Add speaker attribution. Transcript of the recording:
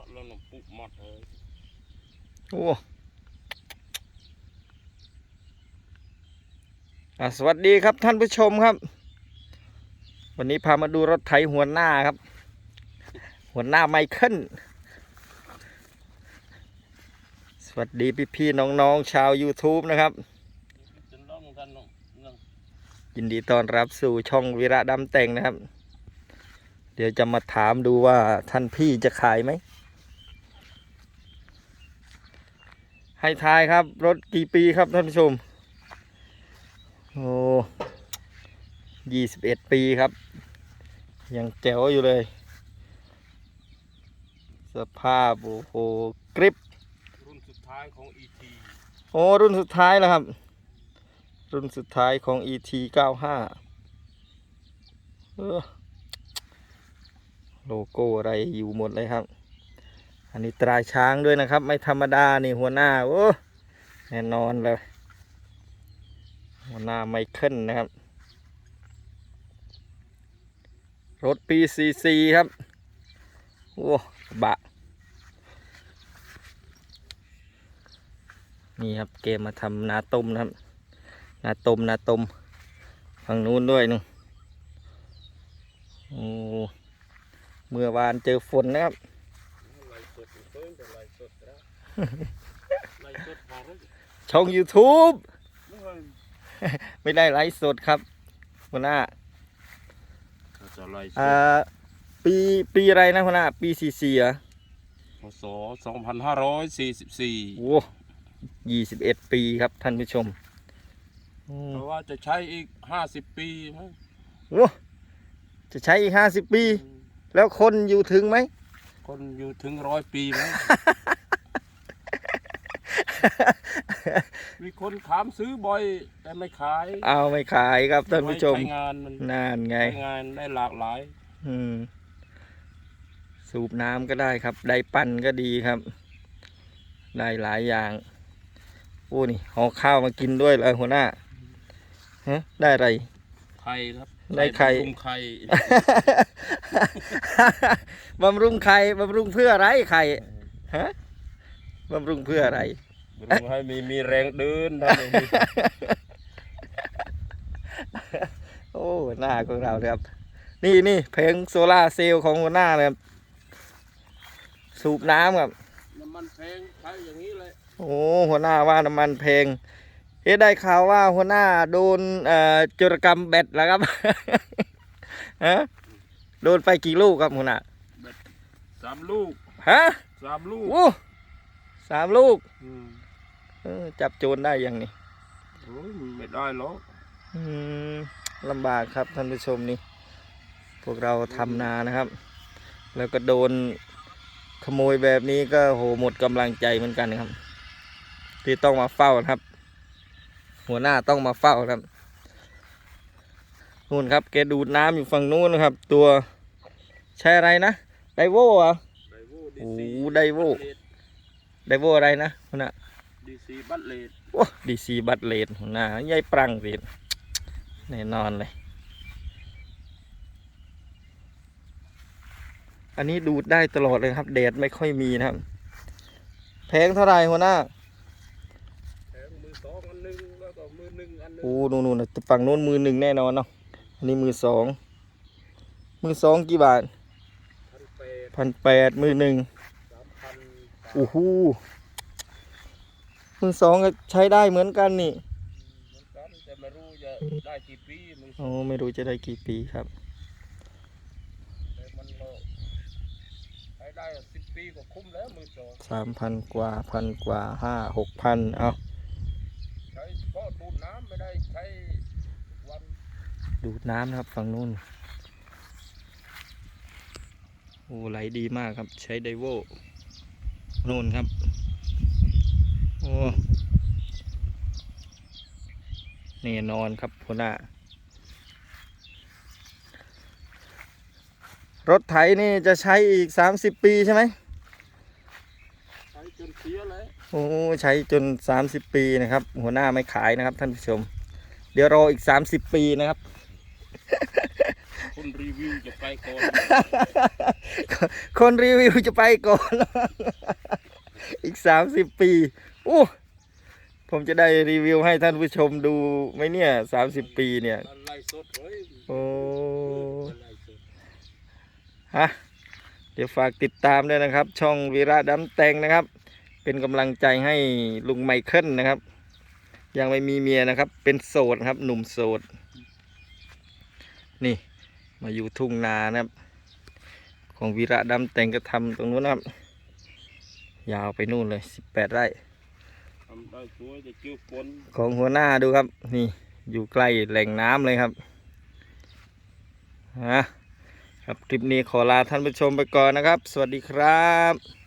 Speaker 1: Bọt lên nó bụng mọt rồi
Speaker 2: โอ้สวัสดีครับท่านผู้ชมครับ วันนี้พามาดูรถไถหัวหน้าครับ หัวหน้าไมเคิลสวัสดีพี่ๆน้องๆชาว YouTube นะครับยินดีต้อนรับสู่ช่องวีระดำแต่งนะครับ เดี๋ยวจะมาถามดูว่าท่านพี่จะขายไหม ให้ทายครับ รถกี่ปีครับท่านผู้ชม โอ้ยี่สิบเอ็ดปีครับ ยังแจ๋วอยู่เลย สภาพ โอ้โหกริป
Speaker 1: Run สุดท้ายของ ET
Speaker 2: โอ้รุ่นสุดท้ายแล้วครับ รุ่นสุดท้ายของ ET 95เออโลโก้อะไรอยู่หมดเลยครับ อันนี้ตราช้างด้วยนะครับ ไม่ธรรมดานี่หัวหน้าโอ้แน่นอนเลย หัวหน้าไมเคิลนะครับ รถปี44ครับ โอ้บะ นี่ครับเกมมาทำนาต้มนะครับนาต้มนาต้มฝั่งนู้นด้วยนึงโอ้เมื่อวานเจอฝนนะครับ ช่อง YouTube
Speaker 1: Đúng rồi
Speaker 2: ไม่ได้ไลฟ์สดครับหัวหน้า
Speaker 1: Giờ lầy
Speaker 2: อ่า
Speaker 1: sụt
Speaker 2: ปีปีอะไรนะหัวหน้าปีสี่สี่เหรอ
Speaker 1: P ศ2544
Speaker 2: โอ้ยี่สิบเอ็ดปีครับท่านผู้ชมอืม
Speaker 1: เพราะว่าจะใช้อีก50ปีมั้ง
Speaker 2: โอ้จะใช้อีกห้าสิบปี แล้วคนอยู่ถึงไหม
Speaker 1: คนอยู่ถึงร้อยปีมั้งมี คนถามซื้อบ่อย แต่ไม่ขาย
Speaker 2: เอาไม่ขายครับท่านผู้ชม
Speaker 1: ไว้ใช้งานมัน
Speaker 2: นานไง
Speaker 1: ใช้งานได้หลากหลาย
Speaker 2: อืม สูบน้ำก็ได้ครับ ได้ปั่นก็ดีครับ ได้หลายอย่างโอ้นี่ห่อข้าวมากินด้วยเหรอหัวหน้าฮะได้อะไร
Speaker 1: ไข่ครับ
Speaker 2: ได้ไข่
Speaker 1: บำรุงไข่
Speaker 2: บำรุงไข่บำรุงเพื่ออะไรไข่ฮะบำรุงเพื่ออะไร
Speaker 1: บำรุงให้มีมีแรงเดินทำอย่างนี้
Speaker 2: โอ้หัวหน้าของเราครับ นี่นี่เพลงโซล่าร์เซลล์ของหัวหน้านะครับสูบน้ำครับ
Speaker 1: น้ำมันแพงใช้อย่างนี้เลย
Speaker 2: โอ้หัวหน้าว่าน้ำมันแพงเอ๊ะได้ข่าวว่าหัวหน้าโดนเอ่อโจรกรรมแบตแล้วครับฮะโดนไปกี่ลูกครับหัวหน้า
Speaker 1: สามลูก
Speaker 2: ฮะ
Speaker 1: สามลูก
Speaker 2: โอ้สามลูก
Speaker 1: อืม
Speaker 2: เออ จับโจรได้ยังนี่
Speaker 1: โอ้ยไม่ได้หรอก
Speaker 2: อืมลำบากครับท่านผู้ชมนี่ พวกเราทำนานะครับ แล้วก็โดนขโมยแบบนี้ก็โหหมดกำลังใจเหมือนกันครับ ที่ต้องมาเฝ้านะครับ หัวหน้าต้องมาเฝ้าครับนู่นครับ แกดูดน้ำอยู่ฝั่งนู้นนะครับ ตัวใช้อะไรนะไดโวเหรอ
Speaker 1: ไดโว
Speaker 2: โอ้ไดโว่ไดโวอะไรนะหัวหน้า
Speaker 1: ดีซีบัตเลด
Speaker 2: โอ้ดีซีบัตเลนหัวหน้าใหญ่ปรังสิแน่นอนเลย อันนี้ดูดได้ตลอดเลยครับแดดไม่ค่อยมีนะครับ แพงเท่าไหร่หัวหน้า
Speaker 1: แถมมือสองอันหนึงแล้วก็มือหนึ่งอันหนึง
Speaker 2: โอ้นู่นนู่นน่ะฝั่งนู้นมือหนึ่งแน่นอนเนาะอันนี้มือสองมือสองกี่บาท
Speaker 1: พันแปด
Speaker 2: พันแปดมือหนึ่ง
Speaker 1: สามพัน
Speaker 2: โอ้โห มือสองก็ใช้ได้เหมือนกันนี่
Speaker 1: เหมือนกันแต่ไม่รู้จะได้กี่ปีมือส
Speaker 2: โอ้
Speaker 1: อง
Speaker 2: ไม่รู้จะได้กี่ปีครับ
Speaker 1: แต่มันก็ใช้ได้สิบปีก็คุ้มแล้วมือสอง
Speaker 2: สามพันกว่าพันกว่าห้าหกพันเอา
Speaker 1: ใช้เฉพาะดูดน้ำไม่ได้ใช้วัน
Speaker 2: ดูดน้ำนะครับฝั่งนู้นโอ้ไหลดีมากครับใช้ไดโวนู่นครับโอ้แน่นอนครับหัวหน้ารถไถนี่จะใช้อีก30ปีใช่ไหม
Speaker 1: ใช้จนเสียเลย
Speaker 2: โอ้ใช้จน30ปีนะครับ หัวหน้าไม่ขายนะครับท่านผู้ชม เดี๋ยวรออีก30ปีนะครับ
Speaker 1: คนรีวิวจะไปก่อน
Speaker 2: คนรีวิวจะไปก่อน อีกสามสิบปีโอ้ผมจะได้รีวิวให้ท่านผู้ชมดูไหมเนี่ยสามสิบปีเนี่ย
Speaker 1: ไล่สดเฮ้ย
Speaker 2: โอ้ฮะเดี๋ยวฝากติดตามด้วยนะครับ ช่องวีระดำแตงนะครับ เป็นกำลังใจให้ลุงไมเคิลนะครับ ยังไม่มีเมียนะครับ เป็นโสดครับ หนุ่มโสด นี่มาอยู่ทุ่งนานะครับ ของวีระดำแตงก็ทำตรงนู้นนะครับ ยาวไปนู่นเลยสิบแปดไร่ของหัวหน้าดูครับ นี่อยู่ใกล้แหล่งน้ำเลยครับฮะครับคลิปนี้ขอลาท่านผู้ชมไปก่อนนะครับ สวัสดีครับ